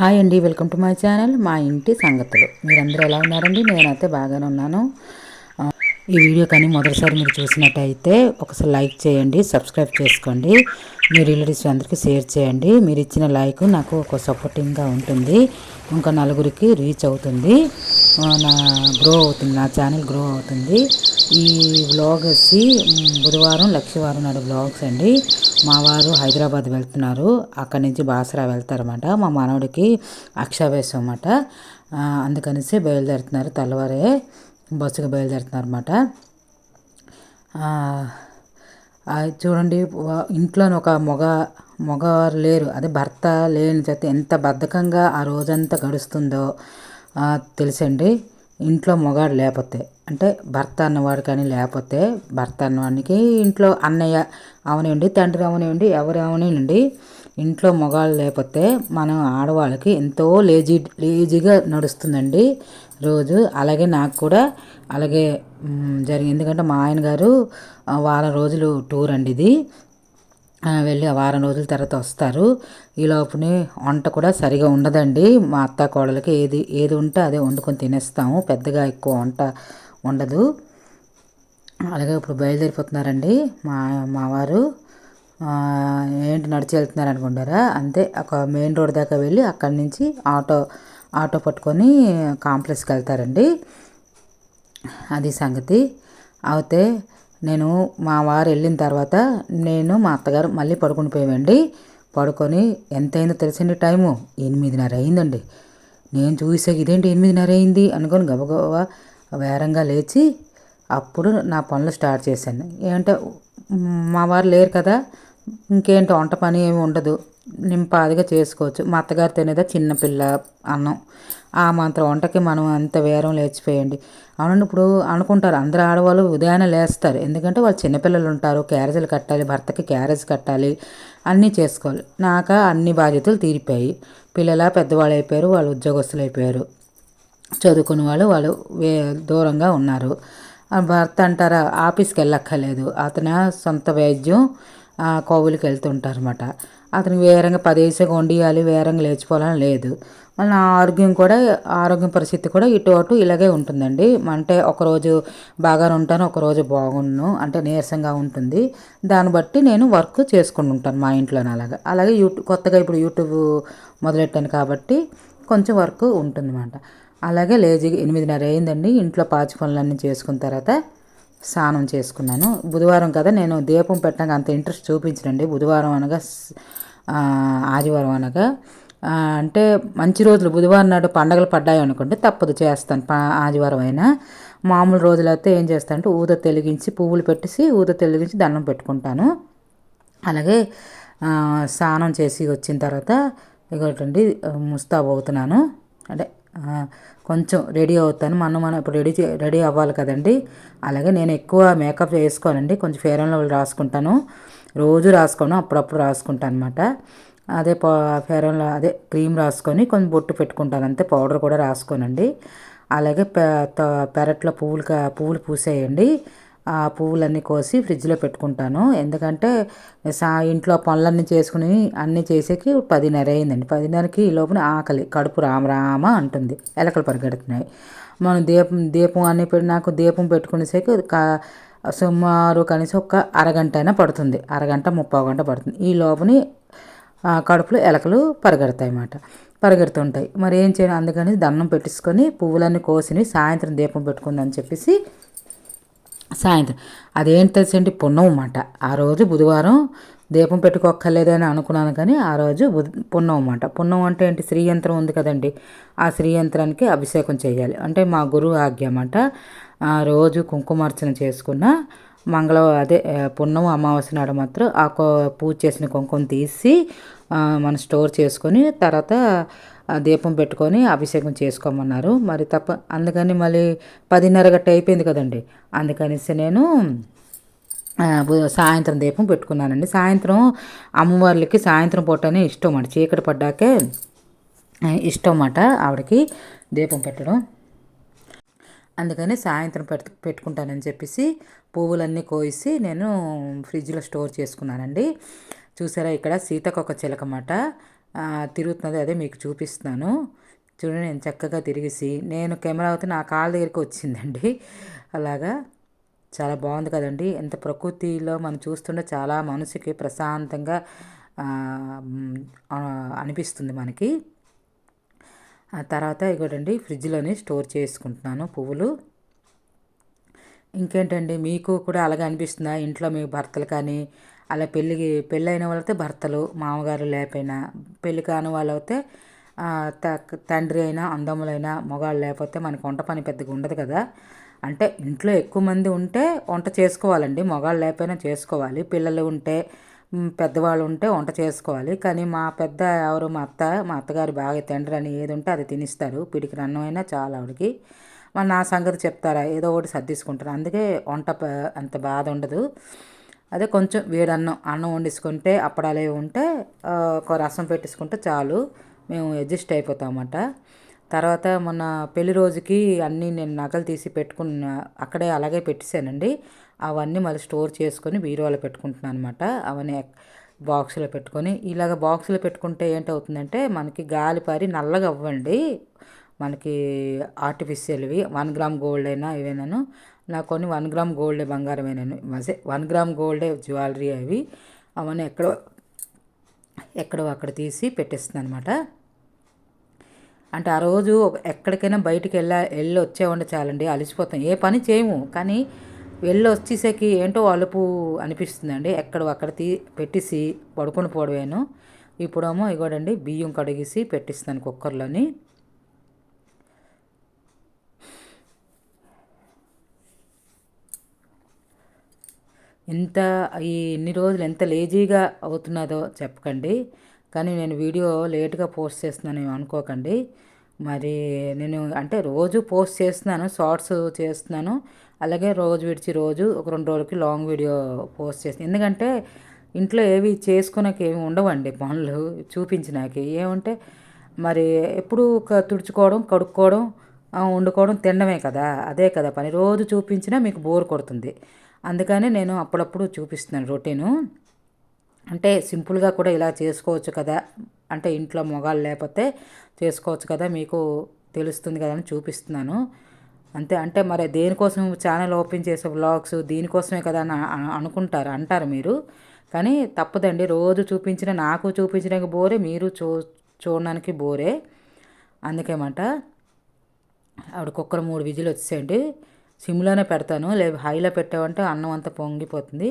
Hi అండి welcome to my channel మా ఇంటి సంగతులు. మీరందరూ ఎలా ఉన్నారండి? నేనైతే బాగానే ఉన్నాను. ఈ వీడియో కానీ మొదటిసారి మీరు చూసినట్టయితే ఒకసారి లైక్ చేయండి సబ్స్క్రైబ్ చేసుకోండి. మీ రిలేటివ్స్ అందరికీ షేర్ చేయండి. మీరు ఇచ్చిన లైక్ నాకు ఒక సపోర్టింగ్గా ఉంటుంది. ఇంకా నలుగురికి రీచ్ అవుతుంది. నా గ్రో అవుతుంది నా ఛానల్ గ్రో అవుతుంది. ఈ వ్లాగ్ వచ్చి బుధవారం లక్షవారం నాడు వ్లాగ్స్ అండి. మా వారు హైదరాబాద్ వెళ్తున్నారు. అక్కడి నుంచి బాసరా వెళ్తారన్నమాట. మా మనవడికి అక్షవేశం అన్నమాట. అందుకనేసి బయలుదేరుతున్నారు తెల్లవారే బస్సుకి బయలుదేరుతున్నారు అన్నమాట చూడండి వా- ఇంట్లోని ఒక మగ మగవారు లేరు. అదే భర్త లేని చేత ఎంత బద్ధకంగా ఆ రోజంతా గడుస్తుందో తెలుసండి. ఇంట్లో మగాడు లేకపోతే అంటే భర్త అన్నవాడు కానీ లేకపోతే భర్త అన్నవాడికి ఇంట్లో అన్నయ్య అవనివ్వండి తండ్రి అవనివ్వండి ఎవరు అవనివ్వండి ఇంట్లో మగాళ్ళు లేకపోతే మనం ఆడవాళ్ళకి ఎంతో లేజీ లేజీగా నడుస్తుందండి. రోజు. అలాగే నాకు కూడా అలాగే జరిగింది. ఎందుకంటే మా ఆయన గారు వారం రోజులు టూర్ అండి ఇది. వెళ్ళి ఆ వారం రోజుల తర్వాత వస్తారు. ఈ లోపునే వంట కూడా సరిగా ఉండదండి. మా అత్త కోడలకి ఏది ఏది ఉంటే అదే వండుకొని తినేస్తాము. పెద్దగా ఎక్కువ వంట ఉండదు. అలాగే ఇప్పుడు బయలుదేరిపోతున్నారండి మా మావారు ఏంటి నడిచి వెళ్తున్నారు అనుకుంటారా? అంతే. ఒక మెయిన్ రోడ్ దాకా వెళ్ళి అక్కడి నుంచి ఆటో ఆటో పట్టుకొని కాంప్లెక్స్కి వెళ్తారండి. అది సంగతి. అయితే నేను మా వారు వెళ్ళిన తర్వాత నేను మా అత్తగారు మళ్ళీ పడుకుని పోయామండి. పడుకొని ఎంతైందో తెలిసింది టైము ఎనిమిదిన్నర అయిందండి. నేను చూసే ఇదేంటి ఎనిమిదిన్నర అయింది అనుకొని గబగబా వేరంగా లేచి అప్పుడు నా పనులు స్టార్ట్ చేశాను. ఏంటంటే మా వారు లేరు కదా. ఇంకేంటి వంట పని ఏమి ఉండదు. నింపాదిగా చేసుకోవచ్చు. మా అత్తగారు తినేదా చిన్నపిల్ల అన్నం. ఆ మాత్రం వంటకి మనం అంత వేరం లేచిపోయండి. అవునండి ఇప్పుడు అనుకుంటారు అందరు ఆడవాళ్ళు ఉదయాన్నే లేస్తారు. ఎందుకంటే వాళ్ళు చిన్నపిల్లలు ఉంటారు క్యారేజీలు కట్టాలి భర్తకి క్యారేజ్ కట్టాలి అన్నీ చేసుకోవాలి. నాక అన్ని బాధ్యతలు తీరిపోయాయి. పిల్లల పెద్దవాళ్ళు అయిపోయారు వాళ్ళు ఉద్యోగస్తులు అయిపోయారు. చదువుకున్న వాళ్ళు వాళ్ళు వే దూరంగా ఉన్నారు. భర్త అంటారా ఆఫీస్కి వెళ్ళక్కర్లేదు. అతను సొంత వైద్యం కోవులకి వెళ్తుంటారన్నమాట. అతనికి వేరంగా పదేసేగా వండియాలి వేరంగా లేచిపోవాలని లేదు. మళ్ళీ నా ఆరోగ్యం కూడా ఆరోగ్యం పరిస్థితి కూడా ఇటు అటు ఇలాగే ఉంటుందండి. అంటే ఒకరోజు బాగానే ఉంటాను ఒకరోజు బాగుండును అంటే నీరసంగా ఉంటుంది. దాన్ని బట్టి నేను వర్క్ చేసుకుని ఉంటాను మా ఇంట్లోనే అలాగా. అలాగే యూట్యూబ్ కొత్తగా ఇప్పుడు యూట్యూబ్ మొదలెట్టాను కాబట్టి కొంచెం వర్క్ ఉంటుందన్నమాట. అలాగే లేజీ ఎనిమిదిన్నర అయిందండి ఇంట్లో పాచి పనులన్నీ చేసుకున్న తర్వాత స్నానం చేసుకున్నాను. బుధవారం కదా నేను దీపం పెట్టడానికి అంత ఇంట్రెస్ట్ చూపించనండి. బుధవారం అనగా ఆదివారం అనగా అంటే మంచి రోజులు. బుధవారం నాడు పండగలు పడ్డాయి అనుకుంటే తప్పదు చేస్తాను. ప- ఆదివారం అయినా. మామూలు రోజులైతే ఏం చేస్తానంటే ఊద తెలిగించి పువ్వులు పెట్టేసి ఊద తెలిగించి దండం పెట్టుకుంటాను. అలాగే స్నానం చేసి వచ్చిన తర్వాత ఇగోటండి ముస్తాబ్ అవుతున్నాను. అంటే కొంచెం రెడీ అవుతాను. మనం మనం ఇప్పుడు రెడీ రెడీ అవ్వాలి కదండి. అలాగే నేను ఎక్కువ మేకప్ వేసుకోనండి కొంచెం ఫేర్ అండ్ లవ్లీ రాసుకుంటాను. రోజు రాసుకోను అప్పుడప్పుడు రాసుకుంటాను అనమాట అదే పా ఫేర్ అండ్ లవ్- అదే క్రీమ్ రాసుకొని కొంచెం బొట్టు పెట్టుకుంటాను. అంతే పౌడర్ కూడా రాసుకోనండి. అలాగే పె త- పెరట్లో పువ్వులు కా- పువ్వులు పూసేయండి. ఆ పువ్వులన్నీ కోసి ఫ్రిడ్జ్లో పెట్టుకుంటాను. ఎందుకంటే సా ఇంట్లో పనులన్నీ చేసుకుని అన్నీ చేసేకి పదిన్నర అయిందండి. పదిన్నరకి ఈ లోపల ఆకలి కడుపు రామ రామ అంటుంది. ఎలకలు పరిగెడుతున్నాయి. మనం దీపం దీపం అన్ని పెట్టి నాకు దీపం పెట్టుకునేసరికి సుమారు కనీసం ఒక అరగంట అయినా పడుతుంది. అరగంట ముప్పై గంట పడుతుంది. ఈ లోపని కడుపులో ఎలకలు పరిగెడతాయి అన్నమాట. పరిగెడుతుంటాయి. మరి ఏం చేయను అందుకని దండం పెట్టించుకొని పువ్వులన్నీ కోసిని సాయంత్రం దీపం పెట్టుకుందని చెప్పేసి సాయంత్రం. అదేంటి తెలుసండి? పున్నం అన్నమాట ఆ రోజు బుధవారం దీపం పెట్టుకోక్కర్లేదని అనుకున్నాను కానీ ఆ రోజు పున్నం అన్నమాట పున్నం అంటే ఏంటి? శ్రీయంత్రం ఉంది కదండి. ఆ శ్రీయంత్రానికి అభిషేకం చేయాలి. అంటే మా గురువు ఆజ్ఞ అన్నమాట ఆ రోజు కుంకుమార్చన చేసుకున్న మంగళ అదే పున్నం అమావాస్య నాడు మాత్రం ఆ కో- పూజ చేసిన కుంకుమ తీసి మనం స్టోర్ చేసుకొని తర్వాత దీపం పెట్టుకొని అభిషేకం చేసుకోమన్నారు. మరి తప్ప అందుకని మళ్ళీ పదిన్నర గట్ట అయిపోయింది కదండి. అందుకనేసి నేను సాయంత్రం దీపం పెట్టుకున్నానండి. సాయంత్రం అమ్మవార్లకి సాయంత్రం పూటనే ఇష్టం అన్నమాట. చీకటి పడ్డాకే ఇష్టం అన్నమాట ఆవిడకి దీపం పెట్టడం. అందుకని సాయంత్రం పెట్టు పెట్టుకుంటానని చెప్పేసి పువ్వులన్నీ కోసి నేను ఫ్రిడ్జ్లో స్టోర్ చేసుకున్నానండి. చూసారా ఇక్కడ సీతకొక చిలకమాట తిరుగుతున్నది అదే మీకు చూపిస్తున్నాను. చూడండి నేను చక్కగా తిరిగేసి నేను కెమెరా అయితే నా కాళ్ళ దగ్గరికి వచ్చిందండి. అలాగా చాలా బాగుంది కదండి. ఎంత ప్రకృతిలో మనం చూస్తుంటే చాలా మనసుకి ప్రశాంతంగా అనిపిస్తుంది మనకి. ఆ తర్వాత ఇగోటండి ఫ్రిడ్జ్లోనే స్టోర్ చేసుకుంటున్నాను పువ్వులు. ఇంకేంటండి మీకు కూడా అలాగే అనిపిస్తుందా? ఇంట్లో మీ భర్తలు కానీ అలా పెళ్ళికి పెళ్ళైన వాళ్ళైతే భర్తలు మామగారు లేకపోయినా పెళ్ళి కాని వాళ్ళైతే తండ్రి అయినా అందములైనా మగవాళ్ళు లేకపోతే మనకి వంట పని పెద్దగా ఉండదు కదా. అంటే ఇంట్లో ఎక్కువ మంది ఉంటే వంట చేసుకోవాలండి. మగాళ్ళు లేకపోయినా చేసుకోవాలి. పిల్లలు ఉంటే పెద్దవాళ్ళు ఉంటే వంట చేసుకోవాలి. కానీ మా పెద్ద ఎవరు మా అత్త మా అత్తగారు బాగా తండ్రి అని ఏది ఉంటే అది తినిస్తారు. పిడికి అన్నమైనా చాలా ఆవిడకి. మరి నా సంగతి చెప్తారా? ఏదో ఒకటి సర్దిసుకుంటారు? అందుకే వంట అంత బాధ ఉండదు. అదే కొంచెం వేడి అన్నం అన్నం వండించుకుంటే అప్పడాలు ఉంటే ఒక రసం పెట్టేసుకుంటే చాలు. మేము అడ్జస్ట్ అయిపోతామన్నమాట తర్వాత మొన్న పెళ్ళి రోజుకి అన్నీ నేను నగలు తీసి పెట్టుకున్న అక్కడే అలాగే పెట్టేశానండి. అవన్నీ మళ్ళీ స్టోర్ చేసుకొని బీరువాలో పెట్టుకుంటున్నాను అనమాట అవన్నీ బాక్సులో పెట్టుకొని. ఇలాగ బాక్సులో పెట్టుకుంటే ఏంటవుతుందంటే మనకి గాలి పారి నల్లగా అవ్వండి. మనకి ఆర్టిఫిషియల్వి వన్ గ్రామ్ గోల్డ్ అయినా ఏవైనాను నాకు కొన్ని వన్ గ్రామ్ గోల్డ్ బంగారమేనాను. అదే వన్ గ్రామ్ గోల్డే జ్యువెలరీ అవి అవన్నీ ఎక్కడో ఎక్కడో అక్కడ తీసి పెట్టేస్తుంది అనమాట అంటే ఆ రోజు ఎక్కడికైనా బయటికి వెళ్ళా వెళ్ళి వచ్చేవండి చాలండి అలసిపోతాం. ఏ పని చేయము కానీ వెళ్ళి వచ్చేసరికి ఏంటో అలుపు అనిపిస్తుందండి. ఎక్కడ అక్కడ తీ పెట్టేసి పడుకొని పోవడమేను. ఇప్పుడేమో ఇగోడండి బియ్యం కడిగేసి పెట్టిస్తాను కుక్కర్లోని. ఎంత ఈ ఎన్ని రోజులు ఎంత లేజీగా అవుతున్నదో చెప్పకండి. కానీ నేను వీడియో లేట్గా పోస్ట్ చేస్తున్నాను అనుకోకండి. మరి నేను అంటే రోజు పోస్ట్ చేస్తున్నాను షార్ట్స్ చేస్తున్నాను. అలాగే రోజు విడిచి రోజు ఒక రెండు రోజులకి లాంగ్ వీడియో పోస్ట్ చేస్తాను ఎందుకంటే ఇంట్లో ఏవి చేసుకున్నాక ఏమి ఉండవండి పనులు చూపించినాకి. ఏమంటే మరి ఎప్పుడు తుడుచుకోవడం కడుక్కోవడం వండుకోవడం తినడమే కదా. అదే కదా పని. రోజు చూపించినా మీకు బోర్ కొడుతుంది. అందుకని నేను అప్పుడప్పుడు చూపిస్తున్నాను రొటీను. అంటే సింపుల్గా కూడా ఇలా చేసుకోవచ్చు కదా. అంటే ఇంట్లో మొగాలు లేకపోతే చేసుకోవచ్చు కదా మీకు తెలుస్తుంది కదా అని చూపిస్తున్నాను. అంతే అంటే మరి దేనికోసం ఛానల్ ఓపెన్ చేసే వ్లాగ్స్ దీనికోసమే కదా అని అనుకుంటారు అంటారు మీరు. కానీ తప్పదండి రోజు చూపించిన నాకు చూపించడానికి బోరే మీరు చూ చూడడానికి బోరే. అందుకేమంట ఆవిడ కుక్కర్ మూడు విజులు వచ్చేయండి సిమ్లోనే పెడతాను. లేదు హైలో పెట్టామంటే అన్నం అంతా పొంగిపోతుంది.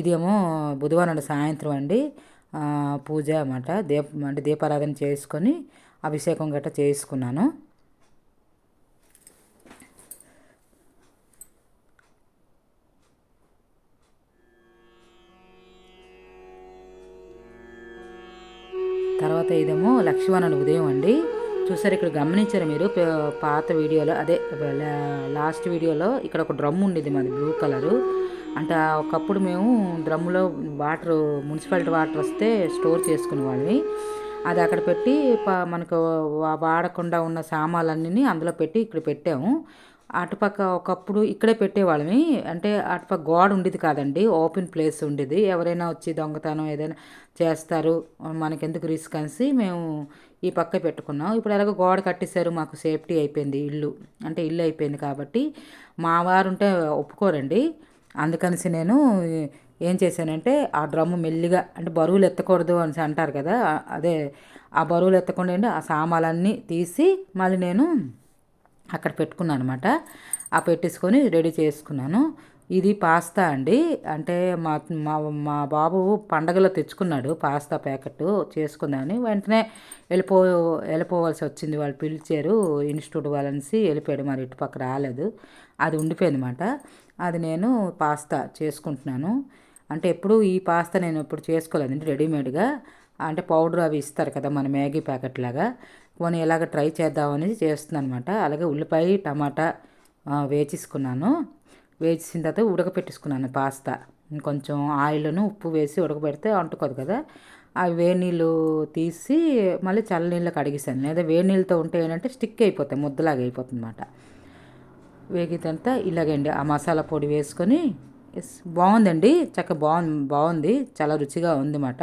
ఇదేమో బుధవారం సాయంత్రం అండి. పూజ అన్నమాట. దీప అంటే దీపారాధన చేసుకొని అభిషేకం గట్రా చేసుకున్నాను. తర్వాత ఇదేమో లక్ష్మణుడు ఉదయం అండి. చూసారు ఇక్కడ గమనించారు మీరు? పాత వీడియోలో అదే లాస్ట్ వీడియోలో ఇక్కడ ఒక డ్రమ్ ఉండేది మాది బ్లూ కలరు. అంటే ఒకప్పుడు మేము డ్రమ్ములో వాటర్ మున్సిపాలిటీ వాటర్ వస్తే స్టోర్ చేసుకునే వాళ్ళని అది అక్కడ పెట్టి మనకు వాడకుండా ఉన్న సామాన్లన్నీ అందులో పెట్టి ఇక్కడ పెట్టాము. అటుపక్క ఒకప్పుడు ఇక్కడే పెట్టేవాళ్ళమి. అంటే అటుపక్క గోడ ఉండేది కాదండి ఓపెన్ ప్లేస్ ఉండేది. ఎవరైనా వచ్చి దొంగతనం ఏదైనా చేస్తారు మనకెందుకు రిస్క్ అనేసి మేము ఈ పక్క పెట్టుకున్నాం. ఇప్పుడు ఎలాగో గోడ కట్టేశారు మాకు సేఫ్టీ అయిపోయింది ఇల్లు. అంటే ఇల్లు అయిపోయింది కాబట్టి మా వారు ఉంటే ఒప్పుకోరండి. అందుకనిసి నేను ఏం చేశానంటే ఆ డ్రమ్ము మెల్లిగా అంటే బరువులు ఎత్తకూడదు అని అంటారు కదా అదే ఆ బరువులు ఎత్తకుండా ఆ సామాన్లన్నీ తీసి మళ్ళీ నేను అక్కడ పెట్టుకున్నాను అనమాట ఆ పెట్టేసుకొని రెడీ చేసుకున్నాను. ఇది పాస్తా అండి. అంటే మా మా మా బాబు పండగలో తెచ్చుకున్నాడు పాస్తా ప్యాకెట్ చేసుకుందామని. వెంటనే వెళ్ళిపో వెళ్ళిపోవాల్సి వచ్చింది. వాళ్ళు పిలిచారు ఇన్స్టిట్యూట్ వాళ్ళని వెళ్ళిపోయాడు. మరి ఇటు పక్క రాలేదు. అది ఉండిపోయింది అనమాట అది నేను పాస్తా చేసుకుంటున్నాను. అంటే ఎప్పుడు ఈ పాస్తా నేను ఎప్పుడు చేసుకోలేదండి రెడీమేడ్గా అంటే పౌడర్ అవి ఇస్తారు కదా మన మ్యాగీ ప్యాకెట్ లాగా. పోనీ ఎలాగ ట్రై చేద్దామని చేస్తున్నాను అనమాట అలాగే ఉల్లిపాయ టమాటా వేచేసుకున్నాను వేసిన తర్వాత ఉడకపెట్టేసుకున్నాను పాస్తా. కొంచెం ఆయిల్ను ఉప్పు వేసి ఉడకబెడితే అంటుకోదు కదా. ఆ వేడి నీళ్ళు తీసి మళ్ళీ చల్ల నీళ్ళు కడిగిస్తాను లేదా వేడి నీళ్ళతో ఉంటే ఏంటంటే స్టిక్ అయిపోతాయి ముద్దలాగా అయిపోతుంది అనమాట వేగితంతా ఇలాగండి ఆ మసాలా పొడి వేసుకొని బాగుందండి చక్కగా బాగుంది బాగుంది చాలా రుచిగా ఉంది అన్నమాట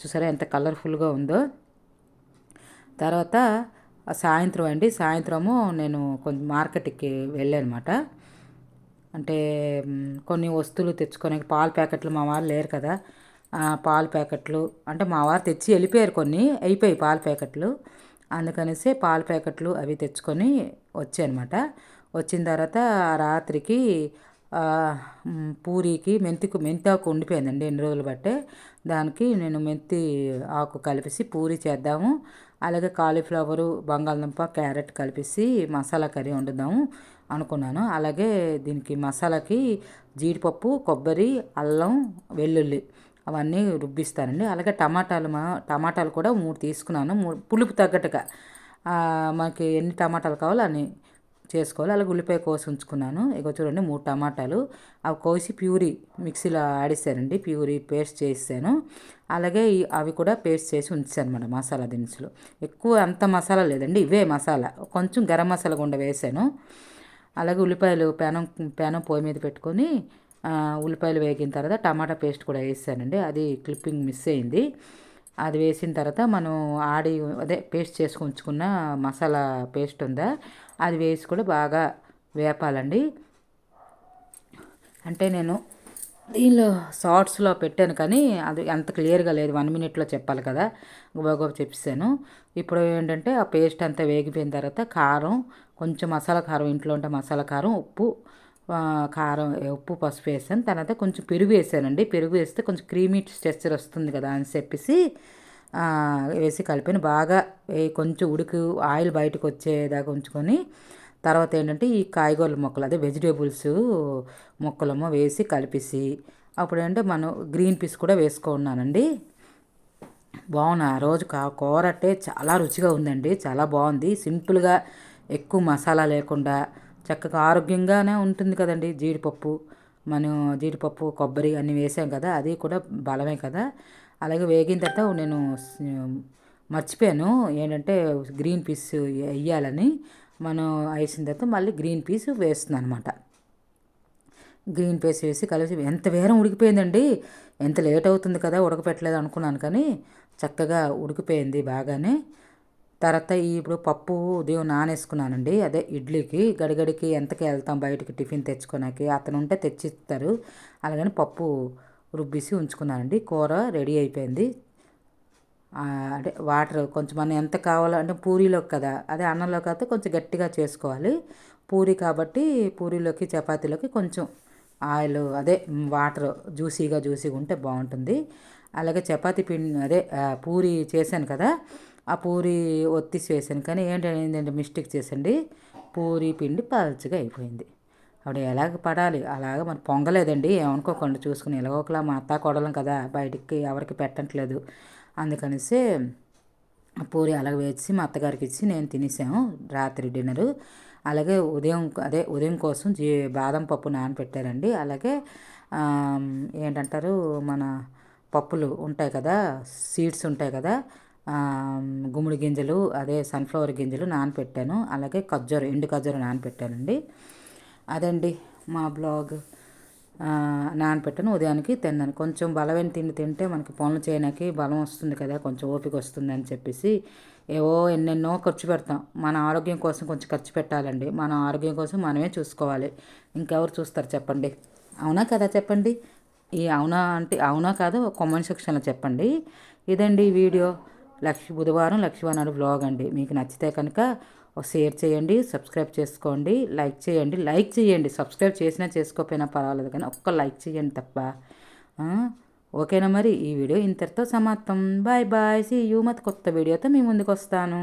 చూసారా ఎంత కలర్ఫుల్గా ఉందో. తర్వాత సాయంత్రం అండి సాయంత్రము నేను కొంచెం మార్కెట్కి వెళ్ళానమాట అంటే కొన్ని వస్తువులు తెచ్చుకొని పాల ప్యాకెట్లు మా వారు లేరు కదా. పాల ప్యాకెట్లు అంటే మా వారు తెచ్చి వెళ్ళిపోయారు కొన్ని అయిపోయాయి పాల ప్యాకెట్లు. అందుకనేసి పాల ప్యాకెట్లు అవి తెచ్చుకొని వచ్చానమాట వచ్చిన తర్వాత రాత్రికి పూరీకి మెంతికు మెంతి ఆకు ఉండిపోయిందండి ఎన్ని రోజులు బట్టే దానికి నేను మెంతి ఆకు కలిపేసి పూరి చేద్దాము. అలాగే కాలీఫ్లవరు బంగాళదుంప క్యారెట్ కలిపేసి మసాలా కర్రీ వండుదాము. అనుకున్నాను. అలాగే దీనికి మసాలాకి జీడిపప్పు కొబ్బరి అల్లం వెల్లుల్లి అవన్నీ రుబ్బిస్తానండి. అలాగే టమాటాలు మా టమాటాలు కూడా మూడు తీసుకున్నాను. మూడు పులుపు తగ్గట్టుగా. మనకి ఎన్ని టమాటాలు కావాలో అన్ని చేసుకోవాలి. అలాగే ఉల్లిపాయ కోసి ఉంచుకున్నాను. ఇక చూడండి మూడు టమాటాలు. అవి కోసి ప్యూరీ మిక్సీలో ఆడేసానండి ప్యూరీ పేస్ట్ చేసాను అలాగే అవి కూడా పేస్ట్ చేసి ఉంచాను అనమాట మసాలా దినుసులు. ఎక్కువ అంత మసాలా లేదండి. ఇవే మసాలా. కొంచెం గరం మసాలా గుండా వేసాను. అలాగే ఉల్లిపాయలు పెనం పెనం పొయ్యి మీద పెట్టుకొని ఉల్లిపాయలు వేగిన తర్వాత టమాటా పేస్ట్ కూడా వేసానండి. అది క్లిప్పింగ్ మిస్ అయింది. అది వేసిన తర్వాత మనం ఆడి అదే పేస్ట్ చేసుకు ఉంచుకున్న మసాలా పేస్ట్ ఉందా అది వేసి కూడా బాగా వేపాలండి. అంటే నేను దీనిలో షార్ట్స్లో పెట్టాను కానీ అది అంత క్లియర్గా లేదు. వన్ మినిట్లో చెప్పాలి కదా. గబగబా చెప్పాను ఇప్పుడు ఏంటంటే ఆ పేస్ట్ అంతా వేగిపోయిన తర్వాత కారం కొంచెం మసాలా కారం ఇంట్లో ఉంటే మసాలా కారం ఉప్పు కారం ఉప్పు పసుపు వేసాను. తర్వాత కొంచెం పెరుగు వేసానండి. పెరుగు వేస్తే కొంచెం క్రీమీ టెక్స్చర్ వస్తుంది కదా అని చెప్పేసి వేసి కలిపాను. బాగా కొంచెం ఉడికి ఆయిల్ బయటకు వచ్చేదాకా ఉంచుకొని తర్వాత ఏంటంటే ఈ కాయగూరల మొక్కలు అదే వెజిటేబుల్స్ మొక్కలమో వేసి కలిపేసి అప్పుడు ఏంటంటే మనం గ్రీన్ పీస్ కూడా వేసుకున్నానండి బాగున్నా ఆ రోజు కా కూర అంటే చాలా రుచిగా ఉందండి చాలా బాగుంది. సింపుల్గా ఎక్కువ మసాలా లేకుండా చక్కగా ఆరోగ్యంగానే ఉంటుంది కదండి జీడిపప్పు. మనం జీడిపప్పు కొబ్బరి అన్నీ వేసాం కదా అది కూడా బలమే కదా. అలాగే వేగిన తర్వాత నేను మర్చిపోయాను ఏంటంటే గ్రీన్ పీస్ వేయాలని మనం వేసిన తర్వాత మళ్ళీ గ్రీన్ పీస్ వేస్తుంది అనమాట గ్రీన్ పీస్ వేసి కలిసి ఎంత వేరం ఉడికిపోయిందండి. ఎంత లేట్ అవుతుంది కదా ఉడకపెట్టలేదు అనుకున్నాను కానీ చక్కగా ఉడికిపోయింది బాగానే. తర్వాత ఇప్పుడు పప్పు ఉదయం నానేసుకున్నానండి. అదే ఇడ్లీకి గడిగడికి ఎంతకి వెళ్తాం బయటకి టిఫిన్ తెచ్చుకోనాకి అతను ఉంటే తెచ్చిస్తారు. అలాగని పప్పు రుబ్బిసి ఉంచుకున్నానండి. కూర రెడీ అయిపోయింది. అంటే వాటర్ కొంచెం మనం ఎంత కావాలో అంటే పూరీలోకి కదా అదే అన్నంలోకి అయితే కొంచెం గట్టిగా చేసుకోవాలి. పూరి కాబట్టి పూరీలోకి చపాతీలోకి కొంచెం ఆయిల్ అదే వాటర్ జ్యూసీగా జ్యూసీగా ఉంటే బాగుంటుంది. అలాగే చపాతీ పిండి అదే పూరి చేశాను కదా ఆ పూరి ఒత్తిసి వేసాను కానీ ఏంటంటే మిస్టేక్ చేసండి పూరి పిండి పల్చగా అయిపోయింది. అప్పుడు ఎలాగ పడాలి? అలాగ మరి పొంగలేదండి. ఏమనుకోకుండా చూసుకుని ఎలాగోకలా మా అత్త కొడలం కదా బయటికి ఎవరికి పెట్టట్లేదు. అందుకనేసి పూరి అలాగ వేసి మా అత్తగారికి ఇచ్చి నేను తినేసాము రాత్రి డిన్నరు. అలాగే ఉదయం అదే ఉదయం కోసం జీ బాదం పప్పు నానపెట్టారండి. అలాగే ఏంటంటారు మన పప్పులు ఉంటాయి కదా సీడ్స్ ఉంటాయి కదా గుమ్మడి గింజలు అదే సన్ఫ్లవర్ గింజలు నానపెట్టాను. అలాగే ఖర్జూర ఎండు ఖర్జూర నానపెట్టానండి. అదండి మా బ్లాగ్. నానపెట్టను ఉదయానికి తిన్నాను. కొంచెం బలమైన తిండి తింటే మనకి పనులు చేయడానికి బలం వస్తుంది కదా కొంచెం ఓపిక వస్తుంది అని చెప్పేసి ఏవో ఎన్నెన్నో ఖర్చు పెడతాం. మన ఆరోగ్యం కోసం కొంచెం ఖర్చు పెట్టాలండి. మన ఆరోగ్యం కోసం మనమే చూసుకోవాలి. ఇంకెవరు చూస్తారు చెప్పండి? అవునా కదా చెప్పండి? ఈ అవునా అంటే అవునా కాదు కామెంట్ సెక్షన్లో చెప్పండి. ఇదండి వీడియో. లక్ష బుధవారం లక్ష్మీవారి బ్లాగ్ అండి. మీకు నచ్చితే కనుక షేర్ చేయండి సబ్స్క్రైబ్ చేసుకోండి లైక్ చేయండి. లైక్ చేయండి. సబ్స్క్రైబ్ చేసినా చేసుకోకపోయినా పర్వాలేదు కానీ ఒక్క లైక్ చేయండి తప్ప. ఓకేనా మరి? ఈ వీడియో ఇంతటితో సమాప్తం. Bye bye. సీ యూ మత్ కొత్త వీడియోతో మీ ముందుకు వస్తాను.